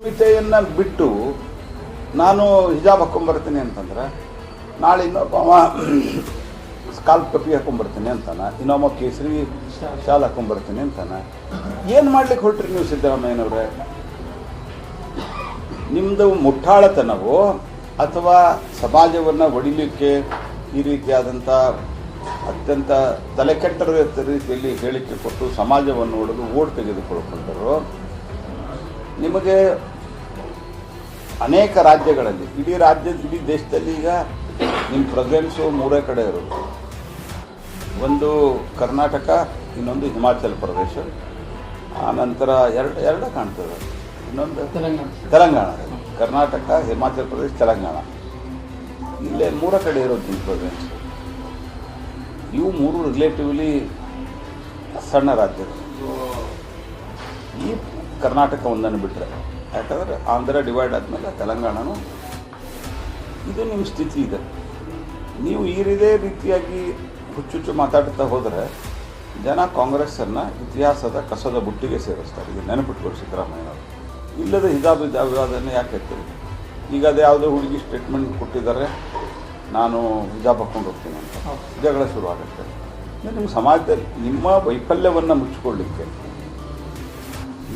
ಗೀತೆಯನ್ನು ಬಿಟ್ಟು ನಾನು ಹಿಜಾಬ್ ಹಾಕೊಂಡ್ಬರ್ತೀನಿ ಅಂತಂದ್ರೆ, ನಾಳೆ ಇನ್ನೊಬ್ಬ ಸ್ಕಾಲ್ಪ್ ಕಪಿ ಹಾಕೊಂಡ್ಬರ್ತೀನಿ ಅಂತಾನ, ಇನ್ನೊಬ್ಬ ಕೇಸರಿ ಶಾಲ್ ಹಾಕೊಂಡ್ಬರ್ತೀನಿ ಅಂತಾನ, ಏನು ಮಾಡ್ಲಿಕ್ಕೆ ಹೊರಟ್ರಿ ನೀವು ಸಿದ್ದರಾಮಯ್ಯನವ್ರೆ? ನಿಮ್ಮದು ಮುಟ್ಟಾಳತನವೋ ಅಥವಾ ಸಮಾಜವನ್ನು ಒಡಿಲಿಕ್ಕೆ ಈ ರೀತಿಯಾದಂಥ ಅತ್ಯಂತ ತಲೆಕೆಟ್ಟರ ರೀತಿಯಲ್ಲಿ ಹೇಳಿಕೆ ಕೊಟ್ಟು ಸಮಾಜವನ್ನು ಒಡೆದು ಓಟ್ ತೆಗೆದುಕೊಳ್ಳುಕೊಂಡರು ನಿಮಗೆ ಅನೇಕ ರಾಜ್ಯಗಳಲ್ಲಿ ಇಡೀ ರಾಜ್ಯ ಇಡೀ ದೇಶದಲ್ಲಿ ಈಗ ನಿಮ್ಮ ಪ್ರೆಸೆನ್ಸು ಮೂರೇ ಕಡೆ ಇರೋದು ಒಂದು ಕರ್ನಾಟಕ ಇನ್ನೊಂದು ಹಿಮಾಚಲ ಪ್ರದೇಶ ಆನಂತರ ಎರಡು ಎರಡೇ ಕಾಣ್ತದೆ. ಇನ್ನೊಂದು ತೆಲಂಗಾಣ. ತೆಲಂಗಾಣ. ಕರ್ನಾಟಕ ಹಿಮಾಚಲ ಪ್ರದೇಶ ತೆಲಂಗಾಣ. ಇಲ್ಲೇ ಮೂರ ಕಡೆ ಇರೋದು ನಿಮ್ಮ ಪ್ರೆಸೆನ್ಸ್ ಇವು ಮೂರು ರಿಲೇಟಿವ್ಲಿ ಸಣ್ಣ ರಾಜ್ಯಗಳು. ಈ ಕರ್ನಾಟಕ ಒಂದನ್ನು ಬಿಟ್ಟರೆ ಯಾಕಂದರೆ ಆಂಧ್ರ ಡಿವೈಡ್ ಆದಮೇಲೆ ತೆಲಂಗಾಣನು ಇದು ನಿಮ್ಮ ಸ್ಥಿತಿ ಇದೆ. ನೀವು ಈ ಇದೇ ರೀತಿಯಾಗಿ ಹುಚ್ಚುಚ್ಚು ಮಾತಾಡ್ತಾ ಹೋದರೆ ಜನ ಕಾಂಗ್ರೆಸ್ಸನ್ನು ಇತಿಹಾಸದ ಕಸದ ಬುಟ್ಟಿಗೆ ಸೇರಿಸ್ತಾರೆ. ಇದು ನೆನಪಿಟ್ಕೊಳ್ಳಿ ಸಿದ್ದರಾಮಯ್ಯನವರು. ಇಲ್ಲದ ಹಿಜಾಬ್ ಹಿಜಾಬ್ ವಿವಾದನೆ ಯಾಕೆ ಹೇಳ್ತೀರಿ? ಈಗ ಅದು ಯಾವುದೋ ಹುಡುಗಿ ಸ್ಟೇಟ್ಮೆಂಟ್ ಕೊಟ್ಟಿದ್ದಾರೆ ನಾನು ಹಿಜಾಬ್ ಹಾಕ್ಕೊಂಡು ಹೋಗ್ತೀನಿ ಅಂತ. ಜಗಳ ಶುರು ಆಗುತ್ತೆ. ನಿಮ್ಮ ಸಮಾಜದಲ್ಲಿ ನಿಮ್ಮ ವೈಫಲ್ಯವನ್ನು ಮುಚ್ಚಿಕೊಳ್ಳಿಕ್ಕೆ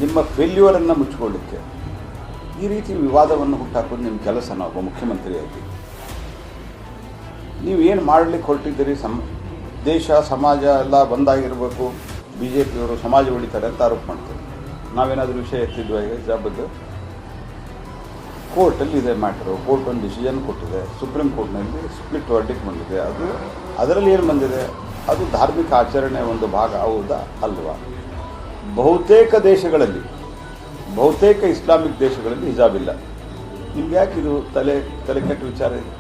ನಿಮ್ಮ ಫೇಲ್ಯೂರನ್ನು ಮುಚ್ಚಿಕೊಳ್ಳಿಕ್ಕೆ ಈ ರೀತಿ ವಿವಾದವನ್ನು ಹುಟ್ಟಾಕೋದು ನಿಮ್ಮ ಕೆಲಸ ನಾವು ಮುಖ್ಯಮಂತ್ರಿಯಾಗಿ ಏನು ಮಾಡಲಿಕ್ಕೆ ಹೊರಟಿದ್ದೀರಿ? ಸಮ, ದೇಶ, ಸಮಾಜ ಎಲ್ಲ ಬಂದಾಗಿರಬೇಕು. ಬಿ ಜೆ ಪಿಯವರು ಸಮಾಜ ಉಳಿತಾರೆ ಅಂತ ಆರೋಪ ಮಾಡ್ತಾರೆ. ನಾವೇನಾದರೂ ವಿಷಯ ಎತ್ತಿದ್ವಿ ಈಗ ಹಿಜಾಬದ್ದು ಕೋರ್ಟಲ್ಲಿ ಇದೆ ಮ್ಯಾಟ್ರು ಕೋರ್ಟ್ ಒಂದು ಡಿಸಿಷನ್ ಕೊಟ್ಟಿದೆ. ಸುಪ್ರೀಂ ಕೋರ್ಟ್ನಲ್ಲಿ ಸ್ಪ್ಲಿಟ್ ವರ್ಡಿಕ್ ಬಂದಿದೆ. ಅದು, ಅದರಲ್ಲಿ ಏನು ಬಂದಿದೆ? ಅದು ಧಾರ್ಮಿಕ ಆಚರಣೆ ಒಂದು ಭಾಗ. ಹೌದಾ? ಅಲ್ವಾ? ಬಹುತೇಕ ದೇಶಗಳಲ್ಲಿ ಬಹುತೇಕ ಇಸ್ಲಾಮಿಕ್ ದೇಶಗಳಲ್ಲಿ ಹಿಜಾಬ್ ಇಲ್ಲ. ನಿಮ್ಗೆ ಇದು ತಲೆ ತಲೆ ಕೆಟ್ಟ ವಿಚಾರ ಇದೆ?